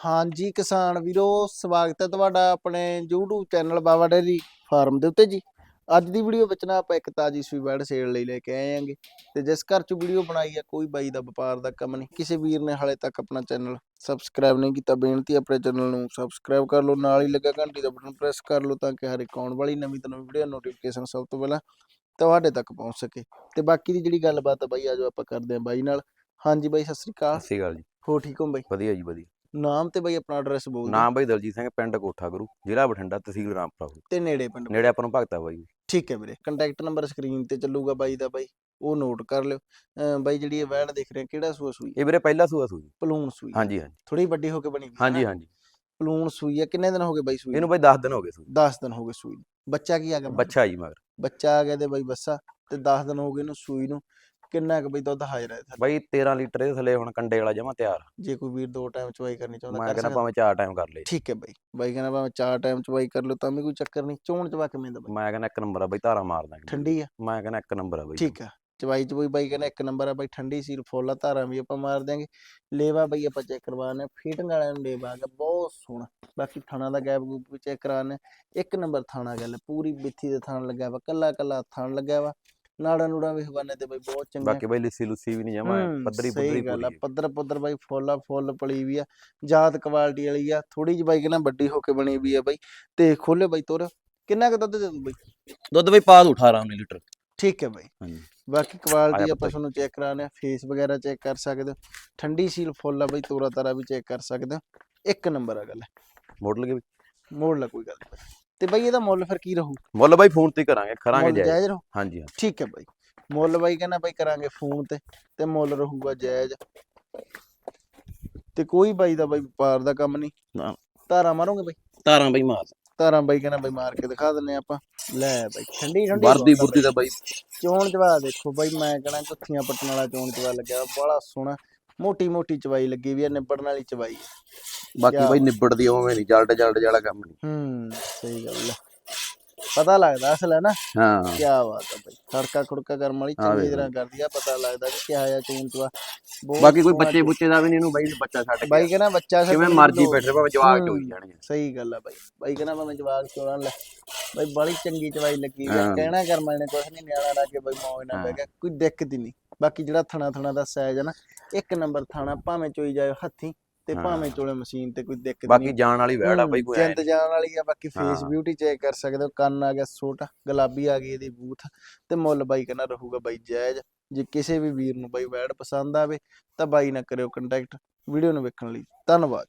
ਹਾਂਜੀ ਕਿਸਾਨ ਵੀਰੋ ਸਵਾਗਤ ਹੈ ਤੁਹਾਡਾ ਆਪਣੇ YouTube channel Baba dairy farm ਦੇ ਉੱਤੇ ਜੀ। ਅੱਜ ਦੀ ਵੀਡੀਓ ਵਿੱਚ ਨਾ ਆਪਾਂ ਇੱਕ ਤਾਜੀ ਸੂਈ ਬੈਡ ਸੇਲ ਲਈ ਲੈ ਕੇ ਆਏ ਆਂਗੇ ਤੇ ਜਿਸ ਘਰ ਚ ਵੀਡੀਓ ਬਣਾਈ ਹੈ ਕੋਈ ਬਾਈ ਦਾ ਵਪਾਰ ਦਾ ਕੰਮ ਨਹੀਂ। ਕਿਸੇ ਵੀਰ ਨੇ ਹਾਲੇ ਤੱਕ ਆਪਣਾ ਚੈਨਲ ਸਬਸਕ੍ਰਾਈਬ ਨਹੀਂ ਕੀਤਾ ਬੇਨਤੀ ਆਪਣੇ ਚੈਨਲ ਨੂੰ ਸਬਸਕ੍ਰਾਈਬ ਕਰ ਲਓ ਨਾਲ ਹੀ ਲੱਗਾ ਘੰਟੀ ਦਾ ਬਟਨ ਪ੍ਰੈਸ ਕਰ ਲਓ ਤਾਂ ਕਿ ਹਰ ਇੱਕ ਆਉਣ ਵਾਲੀ ਨਵੀਂ ਤੋਂ ਨਵੀਂ ਵੀਡੀਓ ਨੋਟੀਫਿਕੇਸ਼ਨ ਸਭ ਤੋਂ ਪਹਿਲਾਂ ਤੁਹਾਡੇ ਤੱਕ ਪਹੁੰਚ ਸਕੇ। ਤੇ ਬਾਕੀ ਦੀ ਜਿਹੜੀ ਗੱਲਬਾਤ ਹੈ ਬਾਈ ਆਜੋ ਆਪਾਂ ਕਰਦੇ ਹਾਂ ਬਾਈ ਨਾਲ। ਹਾਂਜੀ ਬਾਈ ਸਤਿ ਸ੍ਰੀ ਅਕਾਲ। ਸਤਿ ਸ਼੍ਰੀ ਅਕਾਲ ਜੀ। ਹੋ ਠੀਕ ਹੋ ਬਾਈ? ਵਧੀਆ ਜੀ ਵਧੀਆ। ਨਾਮ ਤੇ ਬਾਈ ਆਪਣਾ ਐਡਰੈਸ ਬੋਲ ਨਾਮ ਬਾਈ ਦਲਜੀਤ ਸਿੰਘ ਪਿੰਡ ਕੋਠਾ ਗੁਰੂ ਜ਼ਿਲ੍ਹਾ ਬਠਿੰਡਾ ਤਹਿਸੀਲ ਰਾਮਪੁਰਾ ਤੇ ਨੇੜੇ ਪਿੰਡ ਨੇੜੇ ਆਪਾਂ ਨੂੰ ਭਗਤਾ ਬਾਈ। ਠੀਕ ਹੈ ਵੀਰੇ ਕੰਟੈਕਟ ਨੰਬਰ ਸਕਰੀਨ ਤੇ ਚੱਲੂਗਾ ਬਾਈ ਦਾ ਬਾਈ। ਉਹ ਨੋਟ ਕਰ ਲਿਓ। ਬਾਈ ਜਿਹੜੀ ਇਹ ਵੈਣ ਦੇਖ ਰਹੇ ਕਿਹੜਾ ਸੂਆ ਸੂਈ ਇਹ ਵੀਰੇ ਪਹਿਲਾ ਸੂਆ ਸੂਈ। ਪਲੂਣ ਸੂਈ ਹਾਂਜੀ ਹਾਂਜੀ। ਥੋੜੀ ਵੱਡੀ ਹੋ ਕੇ ਬਣੀ ਹਾਂਜੀ? ਹਾਂਜੀ। ਪਲੂਣ ਸੂਈ ਆ ਕਿੰਨੇ ਦਿਨ ਹੋ ਗਏ ਬਾਈ ਸੂਈ ਇਹਨੂੰ ਬਾਈ 10 ਦਿਨ ਹੋ ਗਏ ਸੂਈ। 10 ਦਿਨ ਹੋ ਗਏ ਸੂਈ। ਬੱਚਾ ਕੀ ਆ ਗਿਆ? ਬੱਚਾ ਜੀ ਮਗਰ। ਬੱਚਾ ਆ ਗਿਆ ਤੇ ਬਾਈ ਬੱਸਾ। ਤੇ 10 ਦਿਨ ਹੋ ਗਏ ਇਹਨੂੰ ਸੂਈ ਨੂੰ। ਕਿੰਨਾ ਕੁ ਬਈ ਦੁੱਧ ਹਾਜ਼ਰ ਹੈ? ਬਾਈ 13 ਲੀਟਰ ਇਹਦੇ ਥੱਲੇ ਹੁਣ ਕੰਡੇ ਵਾਲਾ ਜਮਾ ਤਿਆਰ। ਜੇ ਕੋਈ ਵੀਰ ਦੋ ਟਾਈਮ ਚਵਾਈ ਕਰਨੀ ਚਾਹੁੰਦਾ ਮੈਂ ਕਰ ਕਹਿੰਦਾ ਸਕਦਾ। ਭਾਵੇਂ ਚਾਰ ਟਾਈਮ ਕਰ ਲੇ। ਠੀਕ ਹੈ ਬਾਈ। ਬਾਈ ਕਹਿੰਦਾ ਭਾਵੇਂ ਚਾਰ ਟਾਈਮ ਚਵਾਈ ਕਰ ਲਓ ਤਾਂ ਵੀ ਕੋਈ ਚੱਕਰ ਨਹੀਂ। ਚੋਣ ਚਵਾ ਕਿਵੇਂ ਦਾ ਬਾਈ। ਮੈਂ ਕਹਿੰਦਾ ਇੱਕ ਨੰਬਰ ਆ ਬਾਈ ਧਾਰਾ ਮਾਰ ਦਾਂਗੇ ਠੰਡੀ ਆ। ਮੈਂ ਕਹਿੰਦਾ ਇੱਕ ਨੰਬਰ ਆ ਬਾਈ। ਠੀਕ ਆ। ਚਵਾਈ ਚ ਬਈ ਕਹਿੰਦਾ ਇੱਕ ਨੰਬਰ ਆ ਬਾਈ ਠੰਡੀ ਸੀਲ ਫੁੱਲ ਧਾਰਾਂ ਵੀ ਆਪਾਂ ਮਾਰ ਦਿਆਂਗੇ। ਲੇਵਾ ਬਈ ਆਪਾਂ ਚੈੱਕ ਕਰਵਾਉਣੇ ਫੀਟਿੰਗ ਵਾਲਿਆਂ ਨੂੰ ਲੇਵਾ ਆ ਗਿਆ ਬਹੁਤ ਸੋਹਣਾ। ਬਾਕੀ ਥਾਣਾ ਦਾ ਗੈਪ ਗੂਪ ਵੀ ਚੈੱਕ ਕਰਾਉਣੇ ਇੱਕ ਨੰਬਰ ਥਾਣਾ ਗੱਲ ਪੂਰੀ ਬਿੱਥੀ ਦੇ ਥਾਣ ਲੱਗਿਆ ਵਾ ਕੱਲਾ ਕੱਲਾ ਥਾਣ ਲੱਗਿਆ ਵਾ। ਨਾੜਾ ਨੂੜਾ ਵੀ ਹਵਾਨੇ ਤੇ ਬਈ ਬਹੁਤ ਚੰਗਾ ਬਾਕੀ ਬਾਈ ਲਿੱਸੀ ਲੁੱਸੀ ਵੀ ਨਹੀਂ ਜਮਾ ਹੂੰ, ਪੱਧਰੀ ਪੁੱਧਰੀ ਪੂਰੀ ਪੱਧਰ ਪੁੱਧਰ ਬਾਈ ਫੁੱਲ ਫੁੱਲ ਪਲੀ ਵੀ ਆ ਜਾਤ ਕੁਆਲਿਟੀ ਵਾਲੀ ਆ ਥੋੜੀ ਜਿਹੀ ਬਾਈ ਕਹਿੰਦਾ ਵੱਡੀ ਹੋ ਕੇ ਬਣੀ ਵੀ ਆ ਬਾਈ। ਤੇ ਖੋਲੇ ਬਾਈ ਤੋਰ ਕਿੰਨਾ ਕੁ ਦੁੱਧ ਦੇ ਦੂ ਬਾਈ? ਦੁੱਧ ਬਾਈ ਪਾ ਦੂ 18 ਲੀਟਰ। ਠੀਕ ਹੈ ਬਾਈ। ਹਾਂਜੀ। ਬਾਕੀ ਕੁਆਲਿਟੀ ਆਪਾਂ। ਤੁਹਾਨੂੰ ਚੈੱਕ ਕਰਾਣੇ ਆ ਫੇਸ ਵਗੈਰਾ ਚੈੱਕ ਕਰ ਸਕਦੇ ਹੋ। ਠੰਡੀ ਸੀਲ ਫੁੱਲ ਆ ਬਈ ਤੋਰਾ ਤਾਰਾ ਵੀ ਚੈੱਕ ਕਰ ਸਕਦੇ ਹੋ। ਇੱਕ ਨੰਬਰ ਆ ਗੱਲ। ਮੋਡਲ ਕੇ ਮੋੜ ਲਾ ਕੋਈ ਗੱਲ ਨੀ। ਬਾਈ। ਤੇ ਬਾਈ ਇਹਦਾ ਮੁੱਲ ਫਿਰ ਕੀ ਰਹੂ? ਮੁੱਲ ਬਾਈ ਫੋਨ ਤੇ ਕਰਾਂਗੇ ਕਰਾਂਗੇ ਮੁੱਲ ਜਾਇਜ਼। ਜਾਇਜ਼ ਰਹੂ? ਹਾਂਜੀ ਹਾਂ ਠੀਕ ਹੈ ਬਾਈ। ਮੁੱਲ ਬਾਈ ਕਹਿੰਦਾ ਬਾਈ ਕਰਾਂਗੇ ਫੋਨ ਤੇ ਤੇ ਮੁੱਲ ਰਹੂਗਾ ਜਾਇਜ਼। ਤੇ ਕੋਈ ਬਾਈ ਦਾ ਬਾਈ ਵਪਾਰ ਦਾ ਕੰਮ ਨਹੀਂ। ਨਾ। ਧਾਰਾ ਮਾਰੋਗੇ ਬਾਈ? ਧਾਰਾਂ ਬਾਈ ਮਾਰ। ਧਾਰਾ ਬਾਈ ਕਹਿੰਦਾ ਬਾਈ ਮਾਰ ਕੇ ਦਿਖਾ ਦਿੰਨੇ ਆਪਾਂ। ਲੈ ਬਾਈ। ਠੰਡੀ ਠੰਡੀ ਵਰਦੀ ਬਹੁਤ ਆ ਬੁਰਦੀ ਦਾ ਬਾਈ। ਚੋਣ ਚਵਾ ਦੇਖੋ ਬਾਈ ਮੈਂ ਕਹਣਾ ਗੁੱਥੀਆਂ ਪੱਟਣ ਵਾਲਾ ਚੋਣ ਚਵਾ ਲੱਗਿਆ। ਬੜਾ ਸੋਹਣਾ ਮੋਟੀ ਮੋਟੀ ਚਵਾਈ ਲੱਗੀ ਵੀ ਆ ਨਿਬੜਨ ਵਾਲੀ ਚਵਾਈ ਆ। ਬਾਕੀ ਬਾਈ ਨਿਬੜਦੀ ਉਵੇਂ ਨਹੀਂ ਜਲਟ ਜਲਟ ਵਾਲਾ ਕੰਮ ਨਹੀਂ। ਹੂੰ ਸਹੀ ਗੱਲ ਹੈ ਪਤਾ ਲੱਗਦਾ ਅਸਲ ਹੈ ਨਾ ਹਾਂ। ਕੀ ਬਾਤ ਹੈ ਬਾਈ। ਖੜਕਾ ਖੁੜਕਾ ਕਰਮ ਵਾਲੀ ਚੰਗੀ ਤਰ੍ਹਾਂ ਕਰਦੀ ਆ ਪਤਾ ਲੱਗਦਾ ਕਿ ਕੀ ਆਇਆ ਚੋਣ ਚਵਾ ਬਹੁਤ ਬਾਕੀ ਕੋਈ ਬੱਚੇ ਚੋਣ- ਬੁੱਚੇ ਦਾ ਵੀ ਨਹੀਂ ਇਹਨੂੰ ਬਾਈ ਬੱਚਾ ਛੱਡ ਬਾਈ ਕਹਿੰਦਾ ਬੱਚਾ ਕਿਵੇਂ ਛੱਡਣ ਦੀ ਮਰਜ਼ੀ ਲੋੜ ਬੈਠੇ ਭਾਵੇਂ ਜਵਾਕ। ਚੋਈ ਜਾਣਗੇ ਸਹੀ ਗੱਲ ਆ ਬਾਈ। ਬਾਈ ਕਹਿੰਦਾ ਮੈਂ ਜਵਾਕ ਚੋਣਨ ਲੈ। ਬਾਈ ਬੜੀ ਚੰਗੀ ਚਵਾਈ ਲੱਗੀ ਆ। ਕਹਿਣਾ ਕਰਮਾਂ ਨੇ ਕੁਛ ਨਹੀਂ ਨਿਆਣਾ ਲਾ ਕੇ ਬਾਈ ਮੌਜ ਨਾਲ ਬਹਿ। ਗਿਆ ਕੋਈ ਦਿੱਕਤ ਹੀ ਨਹੀਂ। ਬਾਕੀ ਜਿਹੜਾ ਥਣਾ ਥਣਾ ਦਾ ਸਾਈਜ਼ ਹੈ ਨਾ ਇੱਕ ਨੰਬਰ ਥਾਣਾ ਭਾਵੇਂ ਚੋਈ ਜਾਏ ਹੱਥੀ। ਤੇ। ਭਾਵੇਂ ਚੋਲੇ ਮਸ਼ੀਨ ਤੇ ਕੋਈ ਦਿੱਕਤ ਬਾਕੀ ਨਹੀਂ। ਜਾਣ ਵਾਲੀ ਵੈੜ ਆ ਬਾਈ ਕੋਈ ਜਿੰਦ ਜਾਣ ਵਾਲੀ ਆ ਬਾਕੀ ਫੇਸ। ਬਿਊਟੀ ਚੈੱਕ ਕਰ ਸਕਦੇ ਹੋ ਕੰਨ ਆ ਗਿਆ ਛੋਟਾ ਗੁਲਾਬੀ ਆ ਗਈ ਇਹਦੀ ਬੂਥ ਤੇ ਮੁੱਲ ਬਾਈ ਕਹਿੰਦਾ ਰਹੂਗਾ ਬਾਈ ਜਾਇਜ਼। ਜੇ ਕਿਸੇ ਵੀ ਵੀਰ ਨੂੰ ਬਾਈ ਵੈੜ ਪਸੰਦ ਆਵੇ ਤਾਂ ਬਾਈ ਨਾਲ ਕਰਿਓ ਕੰਟੈਕਟ ਵੀਡੀਓ ਨੂੰ ਵੇਖਣ ਲਈ। ਧੰਨਵਾਦ